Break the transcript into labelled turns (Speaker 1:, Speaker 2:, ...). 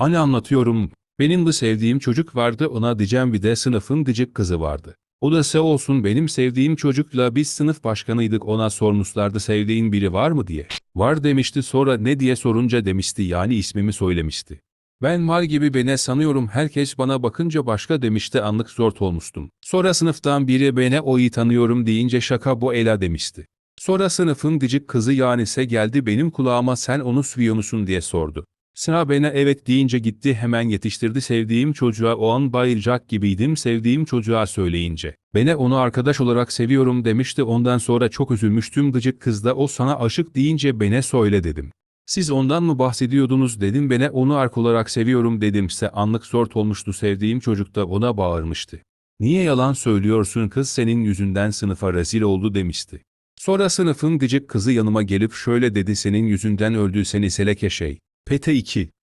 Speaker 1: Anne anlatıyorum. Benim de sevdiğim çocuk vardı ona diyeceğim bir de sınıfın gıcık kızı vardı. O da se olsun benim sevdiğim çocukla biz sınıf başkanıydık ona sormuşlardı sevdiğin biri var mı diye. Var demişti sonra ne diye sorunca demişti yani ismimi söylemişti. Ben var gibi bene sanıyorum herkes bana bakınca başka demişti anlık zort olmuştum. Sonra sınıftan biri bene o iyi tanıyorum deyince şaka bu Ela demişti. Sonra sınıfın gıcık kızı yanise geldi benim kulağıma sen onu seviyor musun diye sordu. Sıra bana evet deyince gitti hemen yetiştirdi sevdiğim çocuğa o an bayılacak gibiydim sevdiğim çocuğa söyleyince. Bana onu arkadaş olarak seviyorum demişti ondan sonra çok üzülmüştüm gıcık kız da o sana aşık deyince bana söyle dedim. Siz ondan mı bahsediyordunuz dedim bana onu ark olarak seviyorum dedimse anlık zort olmuştu sevdiğim çocuk da ona bağırmıştı. Niye yalan söylüyorsun kız senin yüzünden sınıfa rezil oldu demişti. Sonra sınıfın gıcık kızı yanıma gelip şöyle dedi senin yüzünden öldü seni seleke şey. PT2